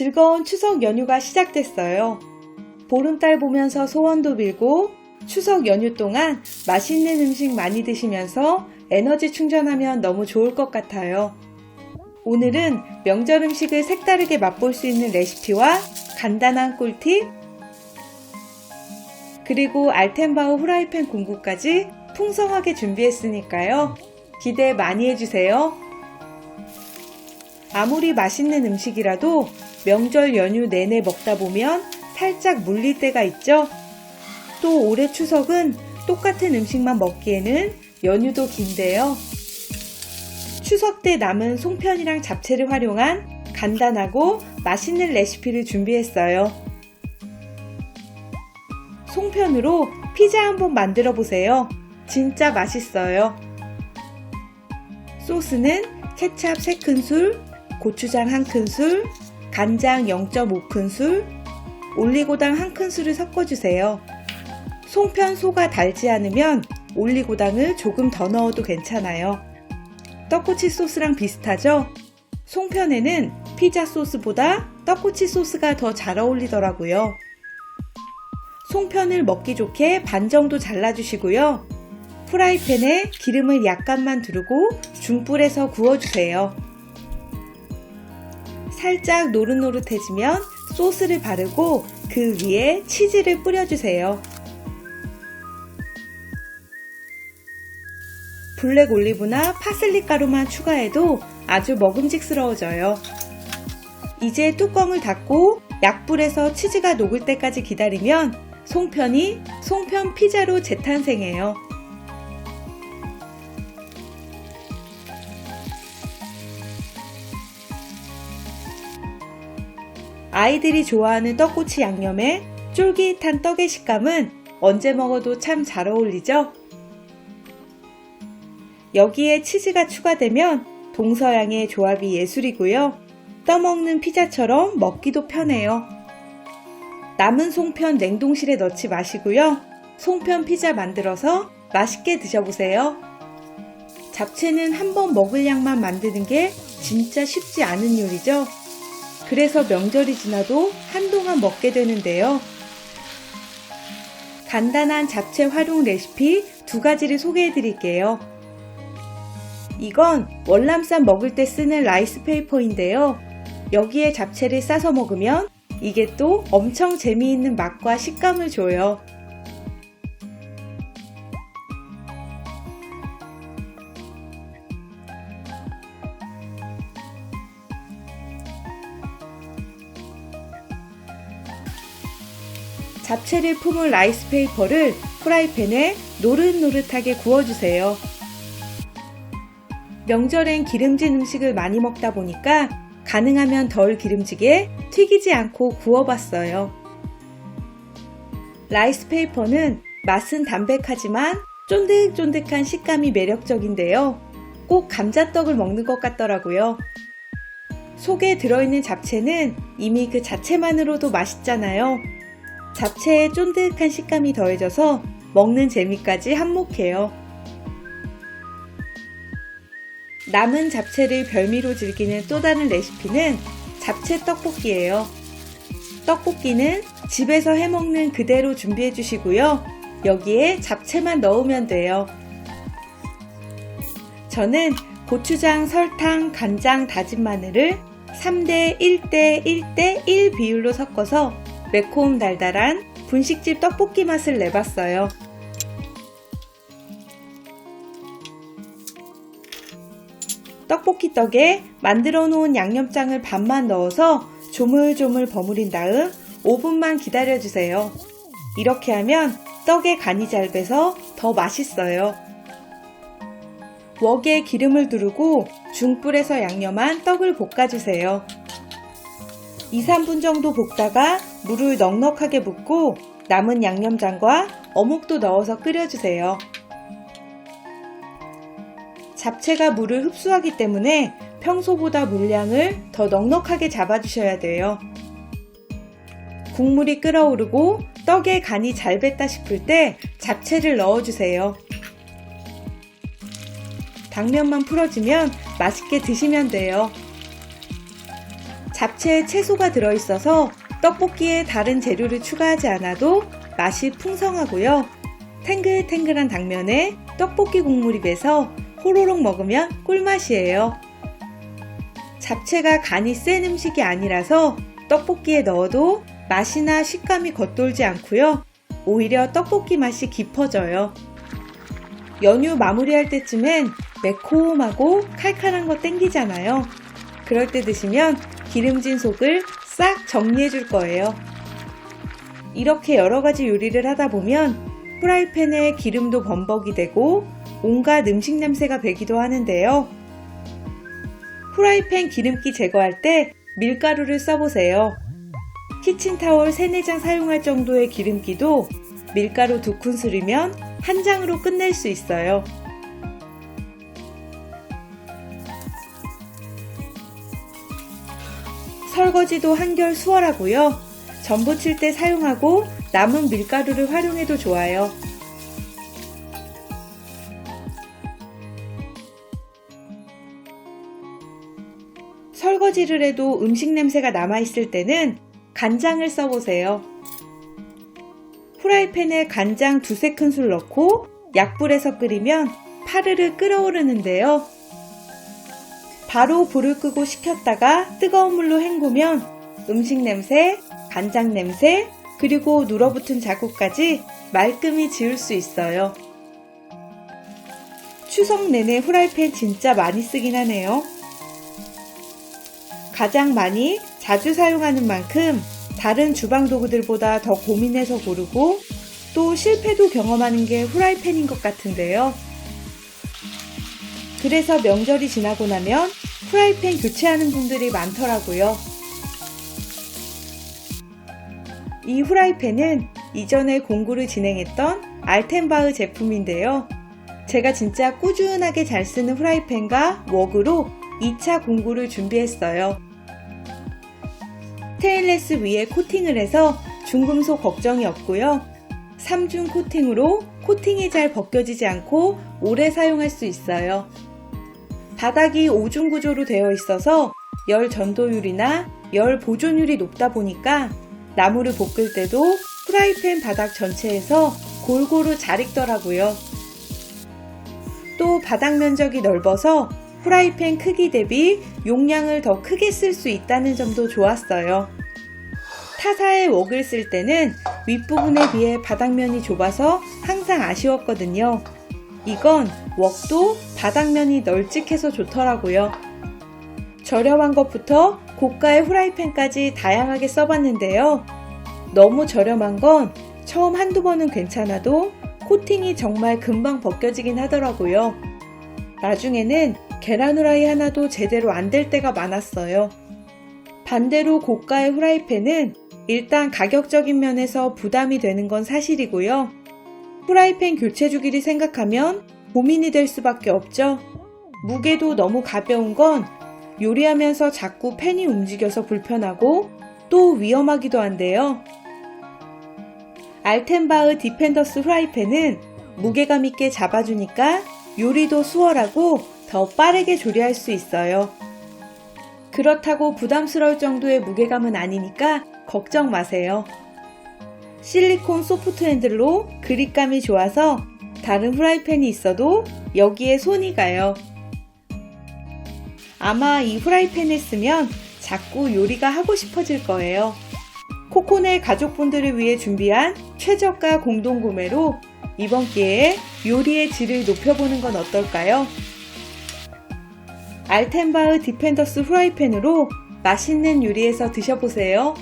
즐거운 추석 연휴가 시작됐어요. 보름달 보면서 소원도 빌고 추석 연휴 동안 맛있는 음식 많이 드시면서 에너지 충전하면 너무 좋을 것 같아요. 오늘은 명절 음식을 색다르게 맛볼 수 있는 레시피와 간단한 꿀팁, 그리고 알텐바우 후라이팬 공구까지 풍성하게 준비했으니까요. 기대 많이 해주세요. 아무리 맛있는 음식이라도 명절 연휴 내내 먹다 보면 살짝 물릴 때가 있죠? 또 올해 추석은 똑같은 음식만 먹기에는 연휴도 긴데요. 추석 때 남은 송편이랑 잡채를 활용한 간단하고 맛있는 레시피를 준비했어요. 송편으로 피자 한번 만들어 보세요. 진짜 맛있어요. 소스는 케찹 3큰술, 고추장 1큰술, 간장 0.5큰술, 올리고당 1큰술을 섞어주세요. 송편 소가 달지 않으면 올리고당을 조금 더 넣어도 괜찮아요. 떡꼬치 소스랑 비슷하죠? 송편에는 피자 소스보다 떡꼬치 소스가 더 잘 어울리더라고요. 송편을 먹기 좋게 반 정도 잘라주시고요. 프라이팬에 기름을 약간만 두르고 중불에서 구워주세요. 살짝 노릇노릇해지면 소스를 바르고 그 위에 치즈를 뿌려주세요. 블랙 올리브나 파슬리 가루만 추가해도 아주 먹음직스러워져요. 이제 뚜껑을 닫고 약불에서 치즈가 녹을 때까지 기다리면 송편이 송편 피자로 재탄생해요. 아이들이 좋아하는 떡꼬치 양념에 쫄깃한 떡의 식감은 언제 먹어도 참 잘 어울리죠? 여기에 치즈가 추가되면 동서양의 조합이 예술이고요. 떠먹는 피자처럼 먹기도 편해요. 남은 송편 냉동실에 넣지 마시고요. 송편 피자 만들어서 맛있게 드셔보세요. 잡채는 한 번 먹을 양만 만드는 게 진짜 쉽지 않은 요리죠. 그래서 명절이 지나도 한동안 먹게 되는데요. 간단한 잡채 활용 레시피 두 가지를 소개해 드릴게요. 이건 월남쌈 먹을 때 쓰는 라이스 페이퍼인데요. 여기에 잡채를 싸서 먹으면 이게 또 엄청 재미있는 맛과 식감을 줘요. 잡채를 품은 라이스 페이퍼를 프라이팬에 노릇노릇하게 구워주세요. 명절엔 기름진 음식을 많이 먹다 보니까 가능하면 덜 기름지게 튀기지 않고 구워봤어요. 라이스 페이퍼는 맛은 담백하지만 쫀득쫀득한 식감이 매력적인데요. 꼭 감자떡을 먹는 것 같더라고요. 속에 들어있는 잡채는 이미 그 자체만으로도 맛있잖아요. 잡채의 쫀득한 식감이 더해져서 먹는 재미까지 한몫해요. 남은 잡채를 별미로 즐기는 또 다른 레시피는 잡채 떡볶이예요. 떡볶이는 집에서 해먹는 그대로 준비해 주시고요. 여기에 잡채만 넣으면 돼요. 저는 고추장, 설탕, 간장, 다진 마늘을 3대 1대 1대 1 비율로 섞어서 매콤 달달한 분식집 떡볶이 맛을 내봤어요. 떡볶이 떡에 만들어 놓은 양념장을 반만 넣어서 조물조물 버무린 다음 5분만 기다려주세요. 이렇게 하면 떡에 간이 잘 배서 더 맛있어요. 웍에 기름을 두르고 중불에서 양념한 떡을 볶아주세요. 2, 3분 정도 볶다가 물을 넉넉하게 붓고 남은 양념장과 어묵도 넣어서 끓여주세요. 잡채가 물을 흡수하기 때문에 평소보다 물량을 더 넉넉하게 잡아주셔야 돼요. 국물이 끓어오르고 떡에 간이 잘 뱄다 싶을 때 잡채를 넣어주세요. 당면만 풀어주면 맛있게 드시면 돼요. 잡채에 채소가 들어있어서 떡볶이에 다른 재료를 추가하지 않아도 맛이 풍성하고요. 탱글탱글한 당면에 떡볶이 국물이 배서 호로록 먹으면 꿀맛이에요. 잡채가 간이 센 음식이 아니라서 떡볶이에 넣어도 맛이나 식감이 겉돌지 않고요. 오히려 떡볶이 맛이 깊어져요. 연휴 마무리할 때쯤엔 매콤하고 칼칼한 거 땡기잖아요. 그럴 때 드시면 기름진 속을 싹 정리해 줄 거예요. 이렇게 여러 가지 요리를 하다 보면 프라이팬에 기름도 범벅이 되고 온갖 음식 냄새가 배기도 하는데요. 프라이팬 기름기 제거할 때 밀가루를 써보세요. 키친타올 3, 4장 사용할 정도의 기름기도 밀가루 2큰술이면 한 장으로 끝낼 수 있어요. 설거지도 한결 수월하고요. 전 부 칠 때 사용하고 남은 밀가루를 활용해도 좋아요. 설거지를 해도 음식 냄새가 남아있을 때는 간장을 써보세요. 프라이팬에 간장 두세 큰술 넣고 약불에서 끓이면 파르르 끓어오르는데요. 바로 불을 끄고 식혔다가 뜨거운 물로 헹구면 음식 냄새, 간장 냄새, 그리고 눌어붙은 자국까지 말끔히 지울 수 있어요. 추석 내내 후라이팬 진짜 많이 쓰긴 하네요. 가장 많이 자주 사용하는 만큼 다른 주방 도구들보다 더 고민해서 고르고 또 실패도 경험하는 게 후라이팬인 것 같은데요. 그래서 명절이 지나고 나면 후라이팬 교체하는 분들이 많더라고요. 이 후라이팬은 이전에 공구를 진행했던 알텐바흐 제품인데요. 제가 진짜 꾸준하게 잘 쓰는 후라이팬과 웍으로 2차 공구를 준비했어요. 스테인레스 위에 코팅을 해서 중금속 걱정이 없고요. 3중 코팅으로 코팅이 잘 벗겨지지 않고 오래 사용할 수 있어요. 바닥이 5중 구조로 되어 있어서 열 전도율이나 열 보존율이 높다 보니까 나무를 볶을 때도 프라이팬 바닥 전체에서 골고루 잘 익더라고요. 또 바닥 면적이 넓어서 프라이팬 크기 대비 용량을 더 크게 쓸 수 있다는 점도 좋았어요. 타사의 웍을 쓸 때는 윗부분에 비해 바닥면이 좁아서 항상 아쉬웠거든요. 이건 웍도 바닥면이 널찍해서 좋더라고요. 저렴한 것부터 고가의 후라이팬까지 다양하게 써봤는데요. 너무 저렴한 건 처음 한두 번은 괜찮아도 코팅이 정말 금방 벗겨지긴 하더라고요. 나중에는 계란 후라이 하나도 제대로 안 될 때가 많았어요. 반대로 고가의 후라이팬은 일단 가격적인 면에서 부담이 되는 건 사실이고요. 후라이팬 교체 주기를 생각하면 고민이 될 수밖에 없죠. 무게도 너무 가벼운 건 요리하면서 자꾸 팬이 움직여서 불편하고 또 위험하기도 한데요. 알텐바흐 디펜더스 후라이팬은 무게감 있게 잡아주니까 요리도 수월하고 더 빠르게 조리할 수 있어요. 그렇다고 부담스러울 정도의 무게감은 아니니까 걱정 마세요. 실리콘 소프트 핸들로 그립감이 좋아서 다른 후라이팬이 있어도 여기에 손이 가요. 아마 이 후라이팬을 쓰면 자꾸 요리가 하고 싶어질 거예요. 코코네 가족분들을 위해 준비한 최저가 공동구매로 이번 기회에 요리의 질을 높여보는 건 어떨까요? 알텐바흐 디펜더스 후라이팬으로 맛있는 요리에서 드셔보세요.